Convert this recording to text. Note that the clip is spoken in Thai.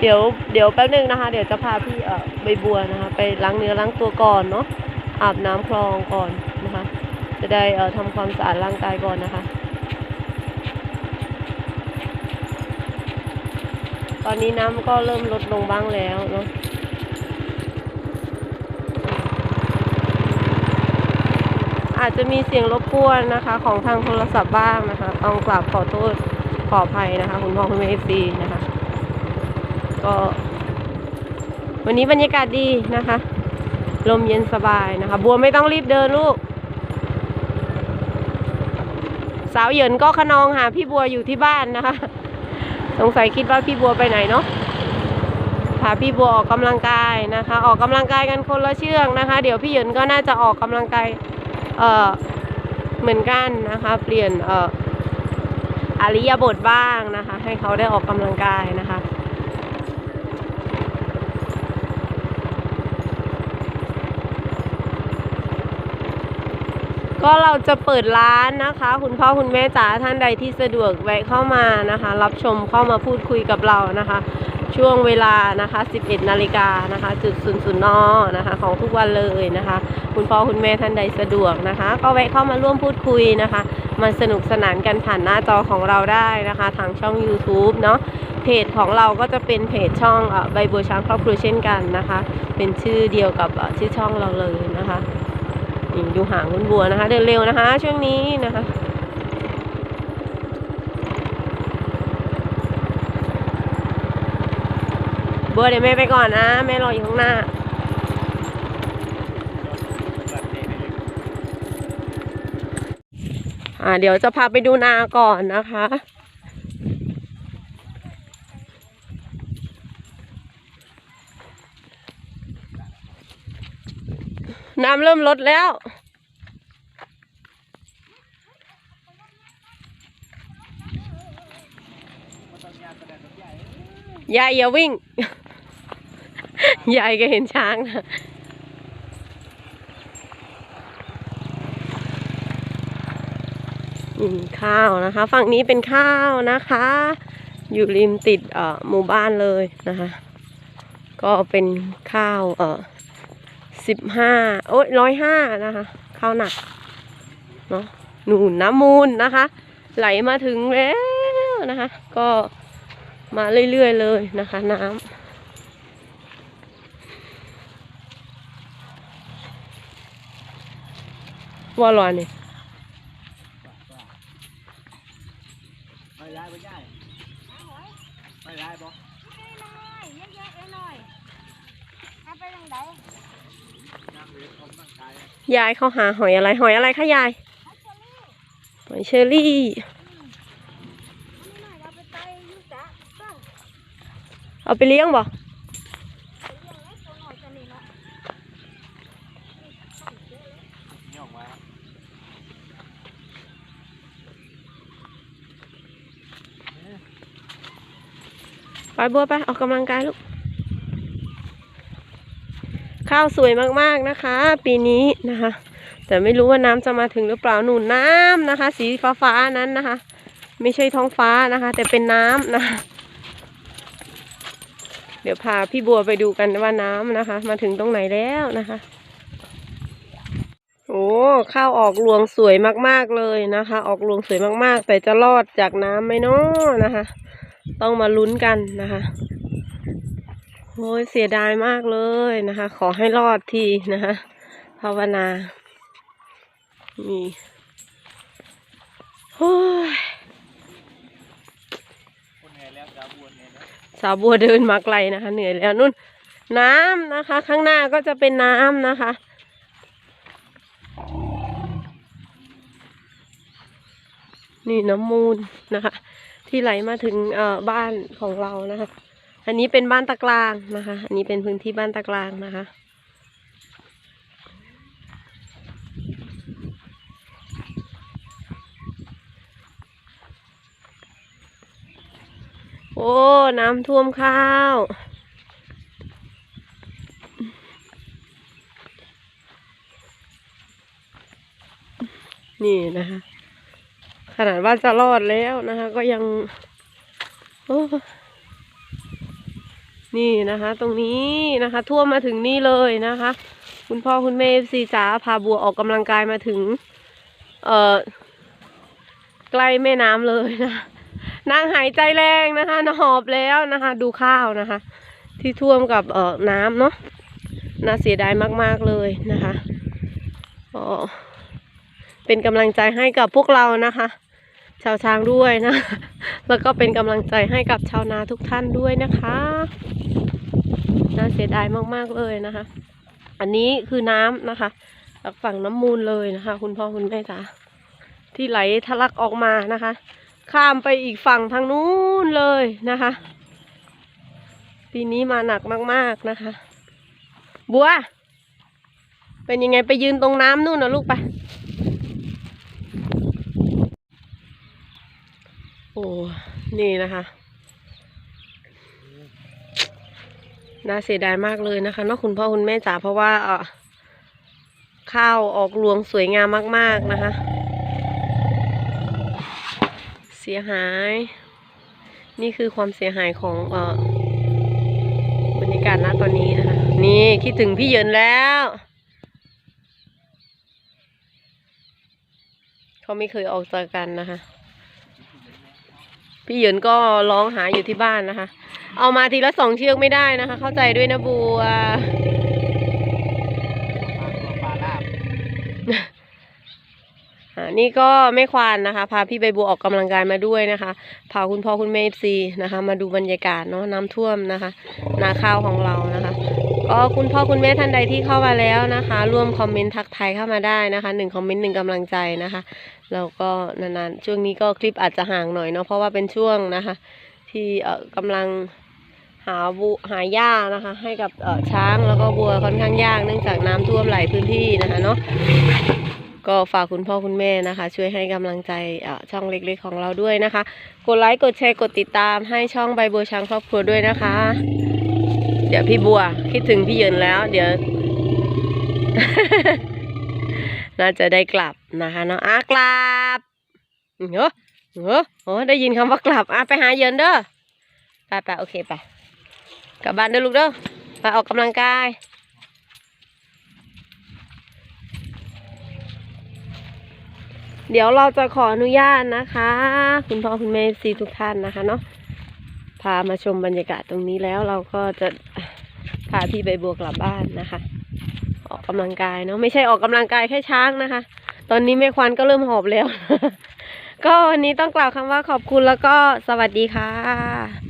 เดี๋ยวเดี๋ยวแป๊บนึงนะคะ เดี๋ยวจะพาพี่เอ่อใบบัวนะคะ ไปล้างเนื้อล้างตัวก่อนเนาะอาบน้ำคลองก่อนนะคะ จะได้เอ่อทำความสะอาดร่างกายก่อนนะคะ ตอนนี้น้ำก็เริ่มลดลงบ้างแล้วเนาะอาจจะมีเสียงรบกวนนะคะ ของทางโทรศัพท์บ้างนะคะ ต้องกราบขอโทษขออภัยนะคะ คุณพ่อคุณแม่เอฟซีนะคะ ก็ วันนี้บรรยากาศดีนะคะ ลมเย็นสบายนะคะ บัวไม่ต้องรีบเดินลูก สาวเหยินก็ขนองหาพี่บัวอยู่ที่บ้านนะคะ สงสัยคิดว่าพี่บัวไปไหนเนาะพาพี่บัวออกกำลังกายนะคะ ออกกำลังกายกันคนละเชือกนะคะ เดี๋ยวพี่เหยินก็น่าจะออกกำลังกายเอ่อเหมือนกันนะคะ เปลี่ยนเอ่ออริยบทบ้างนะคะ ให้เขาได้ออกกำลังกายนะคะ ก็เราจะเปิดร้านนะคะ คุณพ่อคุณแม่จ๋าท่านใดที่สะดวกแวะเข้ามานะคะ รับชมเข้ามาพูดคุยกับเรานะคะ ช่วงเวลานะคะ 11 นาฬิกานะคะจุดศูนย์ศูนย์นอนะคะ ของทุกวันเลยนะคะ คุณพ่อคุณแม่ท่านใดสะดวกนะคะ ก็แวะเข้ามาร่วมพูดคุยนะคะมาสนุกสนานกันผ่านหน้าจอของเราได้นะคะ ทางช่อง YouTube เนาะเพจของเราก็จะเป็นเพจช่องใบบัวช้างครอบครัวเช่นกันนะคะ เป็นชื่อเดียวกับชื่อช่องเราเลยนะคะ นี่ดูหางคุณบัวนะคะ เดินเร็วนะคะ ช่วงนี้นะคะบัวเดี๋ยวแม่ไปก่อนนะแม่รออยู่ข้างหน้าอ่าเดี๋ยวจะพาไปดูนาก่อนนะคะ น้ำเริ่มลดแล้ว ยายอย่าวิ่ง ยายก็เห็นช้างนะข้าวนะคะ ฝั่งนี้เป็นข้าวนะคะ อยู่ริมติดเอ่อหมู่บ้านเลยนะคะ ก็เป็นข้าวเอ่อ สิบห้าโอ้ยร้อยห้านะคะข้าวหนักเนาะหนุนน้ำมูลนะคะ ไหลมาถึงแล้วนะคะ ก็มาเรื่อยๆเลยนะคะ น้ำว่าร้อนนี่ไม่ได้ไม่ได้ไม่ได้บ่เยอะแยะเลยหน่อย ยายเขาหาหอยอะไรหอยอะไรคะยายหอยเชอรี่เอาไปเลี้ยงบ่ไปบัวไปออกกำลังกายลูก ข้าวสวยมากๆนะคะ ปีนี้นะคะ แต่ไม่รู้ว่าน้ำจะมาถึงหรือเปล่าหนุนน้ำนะคะ สีฟ้าๆนั้นนะคะ ไม่ใช่ท้องฟ้านะคะ แต่เป็นน้ำนะคะเดี๋ยวพาพี่บัวไปดูกันว่าน้ำนะคะ มาถึงตรงไหนแล้วนะคะ โอ้ข้าวออกรวงสวยมากๆเลยนะคะ ออกรวงสวยมากๆ แต่จะรอดจากน้ำไหมเนาะนะคะ ต้องมาลุ้นกันนะคะ โอ้ยเสียดายมากเลยนะคะ ขอให้รอดทีนะคะภาวนา นี่โอ้ยสาวบัวเดินมาไกลนะคะ เหนื่อยแล้วนุ่น น้ำนะคะ ข้างหน้าก็จะเป็นน้ำนะคะนี่น้ำมูลนะคะ ที่ไหลมาถึงบ้านของเรานะคะ อันนี้เป็นบ้านตะกลางนะคะ อันนี้เป็นพื้นที่บ้านตะกลางนะคะ โอ้ น้ำท่วมข้าวนี่นะคะ ขนาดว่าจะรอดแล้วนะคะ ก็ยัง โอ้ นี่นะคะ ตรงนี้นะคะ ท่วมมาถึงนี่เลยนะคะ คุณพ่อคุณแม่ซีจ๋าพาบัวออกกำลังกายมาถึง เอ่อใกล้แม่น้ำเลยนะนางหายใจแรงนะคะนหอบแล้วนะคะ ดูข้าวนะคะ ที่ท่วมกับเอ่อน้ำเนาะน่าเสียดายมากๆเลยนะคะก็เป็นกำลังใจให้กับพวกเรานะคะ ชาวช้างด้วยนะ แล้วก็เป็นกำลังใจให้กับชาวนาทุกท่านด้วยนะคะน่าเสียดายมากๆเลยนะคะ อันนี้คือน้ำนะคะจากฝั่งน้ำมูลเลยนะคะ คุณพ่อคุณแม่จ๋าที่ไหลทะลักออกมานะคะ ข้ามไปอีกฝั่งทางนู้นเลยนะคะ ปีนี้มาหนักมากๆนะคะ บัว เป็นยังไงไปยืนตรงน้ำนู่นนะลูกไป อ้นี่นะคะน่าเสียดายมากเลยนะคะนอกคุณพ่อคุณแม่จ๋าเพราะว่าเออข้าวออกรวงสวยงามมาก ๆนะคะ เสียหาย นี่คือความเสียหายของเออบรรยากาศณตอนนี้นะคะนี่คิดถึงพี่เยินแล้วเขาไม่เคยออกจากกันนะคะ พี่เหยินก็ร้องหาอยู่ที่บ้านนะคะ เอามาทีละสองเชือกไม่ได้นะคะ เข้าใจด้วยนะบัวนี่ก็แม่ควานนะคะ พาพี่ใบบัวออกกำลังกายมาด้วยนะคะ พาคุณพ่อคุณแม่ซีนะคะ มาดูบรรยากาศเนาะน้ำท่วมนะคะ นาข้าวของเรานะคะก็คุณพ่อคุณแม่ท่านใดที่เข้ามาแล้วนะคะ ร่วมคอมเมนต์ทักทายเข้ามาได้นะคะหนึ่งคอมเมนต์หนึ่งกำลังใจนะคะ แล้วก็นานๆช่วงนี้ก็คลิปอาจจะห่างหน่อยเนาะเพราะว่าเป็นช่วงนะคะ ที่เอ่อกำลังหาบุหาหญ้านะคะ ให้กับเอ่อช้างแล้วก็บัวค่อนข้างยากเนื่องจากน้ำท่วมหลายพื้นที่นะคะเนาะก็ฝากคุณพ่อคุณแม่นะคะ ช่วยให้กำลังใจเอ่อช่องเล็กๆของเราด้วยนะคะ กดไลค์กดแชร์กดติดตามให้ช่องใบบัวช้างครอบครัวด้วยนะคะ เดี๋ยวพี่บัวคิดถึงพี่เยินแล้ว เดี๋ยว น่าจะได้กลับนะคะเนาะอะกลับเฮ้อเฮ้อโอ้ได้ยินคำว่ากลับอะไปหาเยินเด้อไปไปโอเคไปกลับบ้านเด้อลูกเด้อไปออกกำลังกายเดี๋ยวเราจะขออนุญาตนะคะ คุณพ่อคุณแม่ซีทุกท่านนะคะเนาะพามาชมบรรยากาศตรงนี้แล้วเราก็จะพาพี่ใบบัวกลับบ้านนะคะ ออกกำลังกายเนาะไม่ใช่ออกกำลังกายแค่ช้างนะคะ ตอนนี้แม่ควันก็เริ่มหอบแล้ว ก็วันนี้ต้องกล่าวคำว่าขอบคุณแล้วก็สวัสดีค่ะ